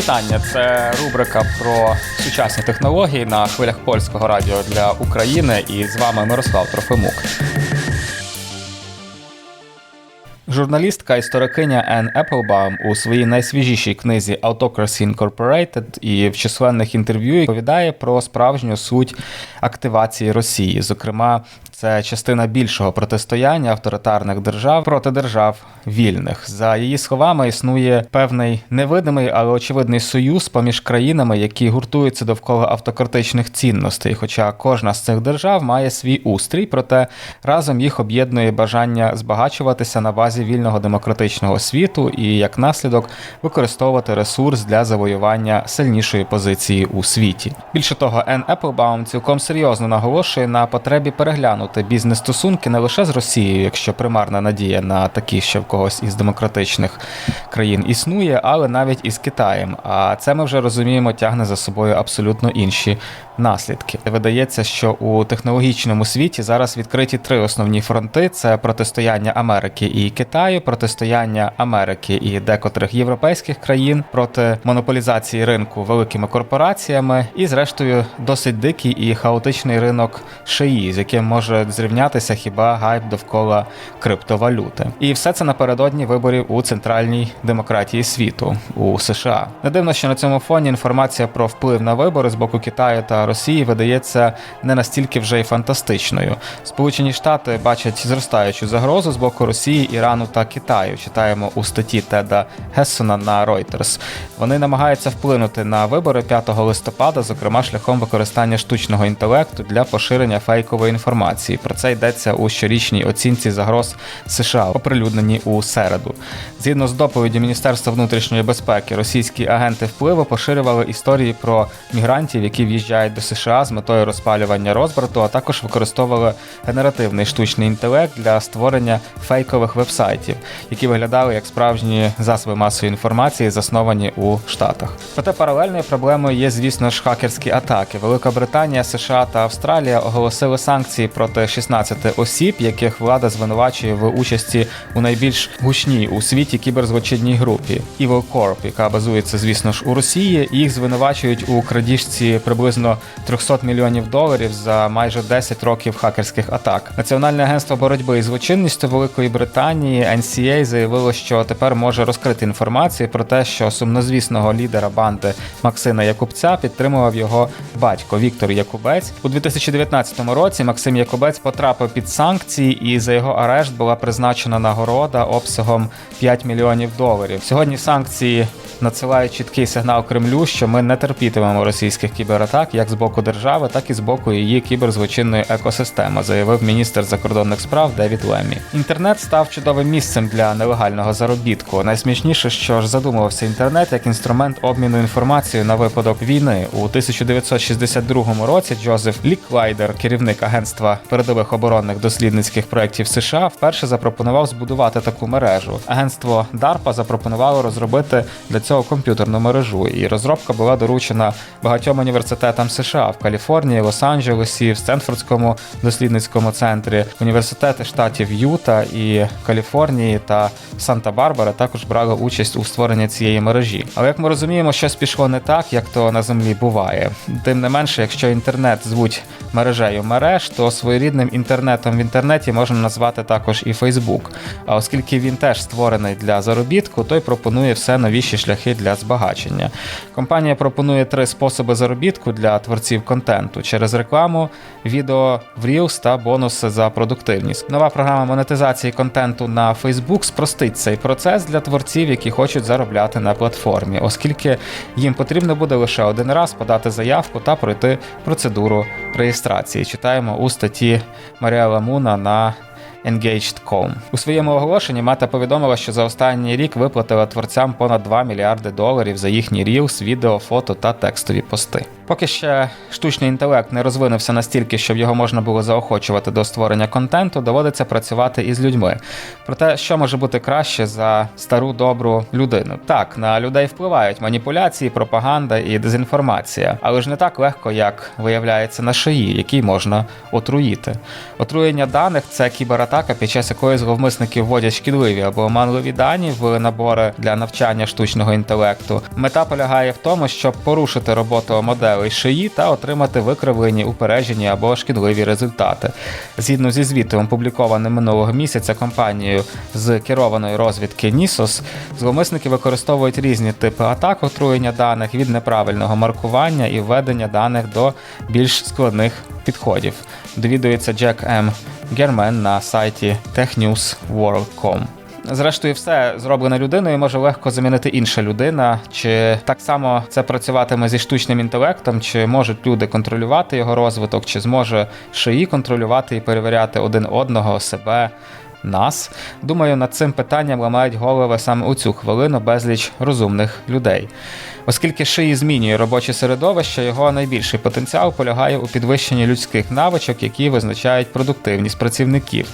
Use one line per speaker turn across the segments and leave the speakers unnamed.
Вітання! Це рубрика про сучасні технології на хвилях польського радіо для України. І з вами Мирослав Трофимук. Журналістка історикиня Енн Еплбаум у своїй найсвіжішій книзі Autocracy Incorporated і в численних інтерв'ю повідає про справжню суть активації Росії. Зокрема, це частина більшого протистояння авторитарних держав проти держав вільних. За її словами, існує певний невидимий, але очевидний союз поміж країнами, які гуртуються довкола автократичних цінностей. Хоча кожна з цих держав має свій устрій, проте разом їх об'єднує бажання збагачуватися на базі вільного демократичного світу і як наслідок використовувати ресурс для завоювання сильнішої позиції у світі. Більше того, Енн Еплбаум цілком серйозно наголошує на потребі переглянути бізнес-стосунки не лише з Росією, якщо примарна надія на такі, що в когось із демократичних країн існує, але навіть із Китаєм. А це ми вже розуміємо, тягне за собою абсолютно інші наслідки. Видається, що у технологічному світі зараз відкриті три основні фронти: це протистояння Америки і Китаю, протистояння Америки і декотрих європейських країн проти монополізації ринку великими корпораціями, і, зрештою, досить дикий і хаотичний ринок шиї, з яким може зрівнятися хіба гайп довкола криптовалюти. І все це напередодні виборів у центральній демократії світу у США. Не дивно, що на цьому фоні інформація про вплив на вибори з боку Китаю та Росії видається не настільки вже й фантастичною. Сполучені Штати бачать зростаючу загрозу з боку Росії, Ірану та Китаю. Читаємо у статті Теда Гессона на Reuters. Вони намагаються вплинути на вибори 5 листопада, зокрема шляхом використання штучного інтелекту для поширення фейкової інформації. Про це йдеться у щорічній оцінці загроз США, оприлюднені у середу. Згідно з доповіді Міністерства внутрішньої безпеки, російські агенти впливу поширювали історії про мігрантів, які в'їжджають до США з метою розпалювання розбрату, а також використовували генеративний штучний інтелект для створення фейкових вебсайтів, які виглядали як справжні засоби масової інформації, засновані у Штатах. Проте паралельною проблемою є, звісно ж, хакерські атаки. Велика Британія, США та Австралія оголосили санкції проти 16 осіб, яких влада звинувачує в участі у найбільш гучній у світі кіберзлочинній групі Evil Corp, яка базується, звісно ж, у Росії. Їх звинувачують у крадіжці приблизно 300 мільйонів доларів за майже 10 років хакерських атак. Національне агентство боротьби із злочинністю Великої Британії NCA заявило, що тепер може розкрити інформацію про те, що сумнозвісного лідера банди Максима Якубця підтримував його батько Віктор Якубець у 2019 році. Максим Якубець потрапив під санкції, і за його арешт була призначена нагорода обсягом 5 мільйонів доларів. Сьогодні санкції надсилають чіткий сигнал Кремлю, що ми не терпітимемо російських кібератак як з боку держави, так і з боку її кіберзлочинної екосистеми, заявив міністр закордонних справ Девід Леммі. Інтернет став чудовим місцем для нелегального заробітку. Найсмішніше, що ж задумувався інтернет як інструмент обміну інформацією на випадок війни у 1962 році. Джозеф Ліклайдер, керівник агентства передових оборонних дослідницьких проєктів США, вперше запропонував збудувати таку мережу. Агентство DARPA запропонувало розробити для цього комп'ютерну мережу, і розробка була доручена багатьом університетам США в Каліфорнії, Лос-Анджелесі, в Стенфордському дослідницькому центрі, університети штатів Юта і Каліфорнії та Санта-Барбара також брали участь у створенні цієї мережі. Але як ми розуміємо, щось пішло не так, як то на землі буває. Тим не менше, якщо інтернет звуть мережею мереж, то своєрідним інтернетом в інтернеті можна назвати також і Фейсбук. А оскільки він теж створений для заробітку, то й пропонує все новіші шляхи для збагачення. Компанія пропонує три способи заробітку для творців контенту через рекламу, відео в Reels та бонуси за продуктивність. Нова програма монетизації контенту на Facebook спростить цей процес для творців, які хочуть заробляти на платформі, оскільки їм потрібно буде лише один раз подати заявку та пройти процедуру реєстрації. Читаємо у статті Маріела Муна на Engaged.com. У своєму оголошенні Мета повідомила, що за останній рік виплатила творцям понад 2 мільярди доларів за їхні Reels, відео, фото та текстові пости. Поки ще штучний інтелект не розвинувся настільки, щоб його можна було заохочувати до створення контенту, доводиться працювати із людьми. Проте, що може бути краще за стару добру людину? Так, на людей впливають маніпуляції, пропаганда і дезінформація, але ж не так легко, як виявляється на шиї, який можна отруїти. Отруєння даних це кібератака атака, під час якої зловмисники вводять шкідливі або оманливі дані в набори для навчання штучного інтелекту. Мета полягає в тому, щоб порушити роботу моделей шиї та отримати викривлені, упереджені або шкідливі результати. Згідно зі звітом, опублікованим минулого місяця компанією з керованої розвідки NISOS, зловмисники використовують різні типи атак отруєння даних від неправильного маркування і введення даних до більш складних підходів. Довідується Джек М. Гермен на сайті technewsworld.com. Зрештою, все зроблене людиною може легко замінити інша людина. Чи так само це працюватиме зі штучним інтелектом, чи можуть люди контролювати його розвиток, чи зможе шиї контролювати і перевіряти один одного себе. Нас, думаю, над цим питанням ламають голови саме у цю хвилину безліч розумних людей. Оскільки шиї змінює робоче середовище, його найбільший потенціал полягає у підвищенні людських навичок, які визначають продуктивність працівників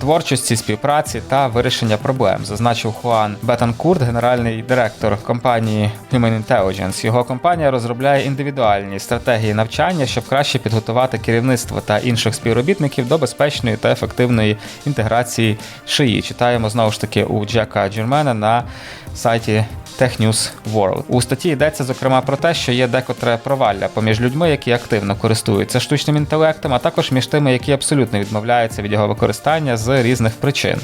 творчості, співпраці та вирішення проблем, зазначив Хуан Бетанкурт, генеральний директор компанії Human Intelligence. Його компанія розробляє індивідуальні стратегії навчання, щоб краще підготувати керівництво та інших співробітників до безпечної та ефективної інтеграції шиї. Читаємо знову ж таки у Джека Джермена на сайті Tech News World. У статті йдеться зокрема про те, що є декотре провалля поміж людьми, які активно користуються штучним інтелектом, а також між тими, які абсолютно відмовляються від його використання з різних причин.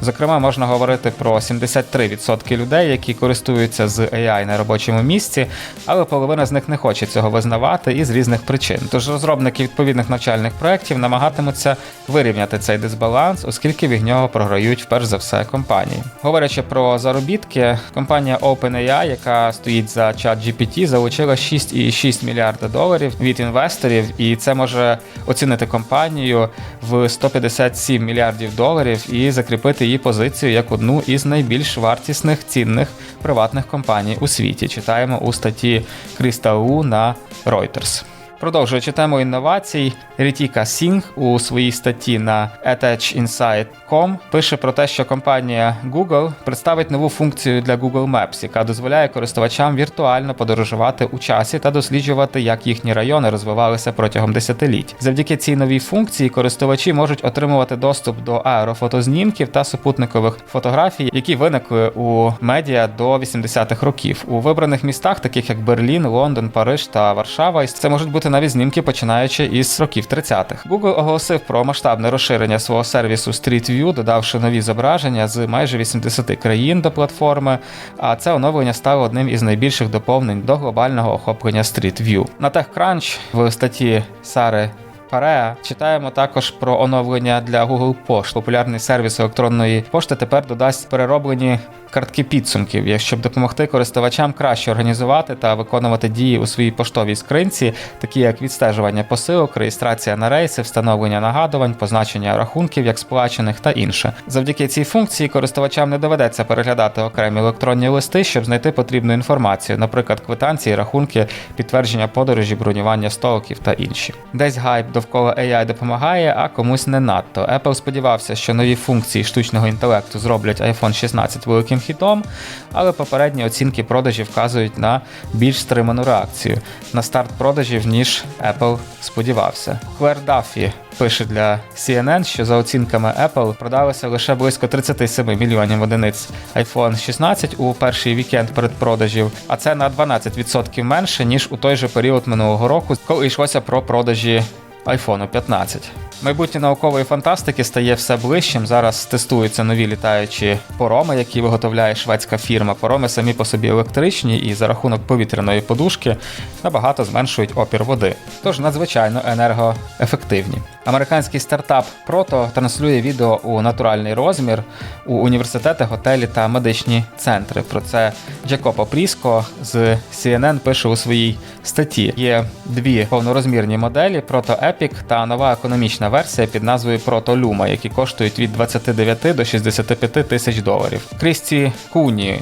Зокрема, можна говорити про 73% людей, які користуються з AI на робочому місці, але половина з них не хоче цього визнавати і з різних причин. Тож розробники відповідних навчальних проєктів намагатимуться вирівняти цей дисбаланс, оскільки від нього програють вперш за все компанії. Говорячи про заробітки, компанія OpenAI, яка стоїть за чат GPT, залучила 6,6 мільярда доларів від інвесторів, і це може оцінити компанію в 157 мільярдів доларів і закріпити її позицію як одну із найбільш вартісних цінних приватних компаній у світі. Читаємо у статті Кріста У на Reuters. Продовжуючи тему інновацій, Рітіка Сінг у своїй статті на attachinsight.com пише про те, що компанія Google представить нову функцію для Google Maps, яка дозволяє користувачам віртуально подорожувати у часі та досліджувати, як їхні райони розвивалися протягом десятиліть. Завдяки цій новій функції користувачі можуть отримувати доступ до аерофотознімків та супутникових фотографій, які виникли у медіа до 80-х років. У вибраних містах, таких як Берлін, Лондон, Париж та Варшава, це можуть бути навіть знімки починаючи із років 30-х. Google оголосив про масштабне розширення свого сервісу Street View, додавши нові зображення з майже 80 країн до платформи. А це оновлення стало одним із найбільших доповнень до глобального охоплення Street View. На TechCrunch в статті Сари Пареа читаємо також про оновлення для Google Post. Популярний сервіс електронної пошти тепер додасть перероблені картки підсумків, щоб допомогти користувачам краще організувати та виконувати дії у своїй поштовій скринці, такі як відстежування посилок, реєстрація на рейси, встановлення нагадувань, позначення рахунків як сплачених та інше. Завдяки цій функції користувачам не доведеться переглядати окремі електронні листи, щоб знайти потрібну інформацію, наприклад, квитанції, рахунки, підтвердження подорожі, бронювання столиків та інші. Десь гайп довкола AI допомагає, а комусь не надто. Apple сподівався, що нові функції штучного інтелекту зроблять iPhone 16 великим хітом, але попередні оцінки продажів вказують на більш стриману реакцію на старт продажів, ніж Apple сподівався. Клер Даффі пише для CNN, що за оцінками Apple продалося лише близько 37 мільйонів одиниць iPhone 16 у перший вікенд передпродажів, а це на 12% менше ніж у той же період минулого року, коли йшлося про продажі iPhone 15. Майбутнє наукової фантастики стає все ближчим. Зараз тестуються нові літаючі пороми, які виготовляє шведська фірма. Пороми самі по собі електричні і за рахунок повітряної подушки набагато зменшують опір води. Тож надзвичайно енергоефективні. Американський стартап Proto транслює відео у натуральний розмір у університети, готелі та медичні центри. Про це Джакопо Пріско з CNN пише у своїй статті. Є дві повнорозмірні моделі Proto Epic та нова економічна версія під назвою Proto Luma, які коштують від 29 до 65 тисяч доларів. Крісті Куні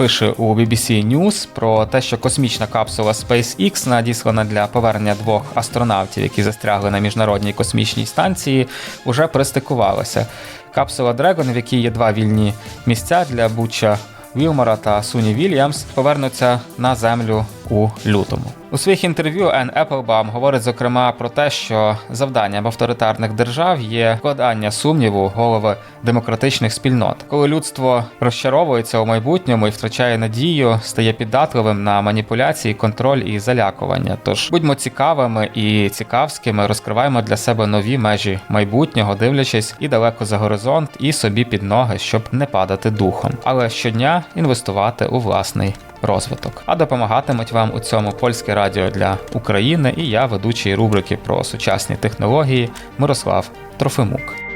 пише у BBC News про те, що космічна капсула SpaceX, надіслана для повернення двох астронавтів, які застрягли на міжнародній космічній станції, уже пристикувалася. Капсула Dragon, в якій є два вільні місця для Буча Вілмора та Суні Вільямс, повернуться на землю у лютому. У своїх інтерв'ю Ен Еплбаум говорить зокрема про те, що завданням авторитарних держав є вкладання сумніву голови демократичних спільнот, коли людство розчаровується у майбутньому і втрачає надію, стає піддатливим на маніпуляції, контроль і залякування. Тож будьмо цікавими і цікавськими, розкриваємо для себе нові межі майбутнього, дивлячись і далеко за горизонт, і собі під ноги, щоб не падати духом, але щодня інвестувати у власний розвиток. А допомагатимуть вам у цьому польське радіо для України і я, ведучий рубрики про сучасні технології Мирослав Трофимук.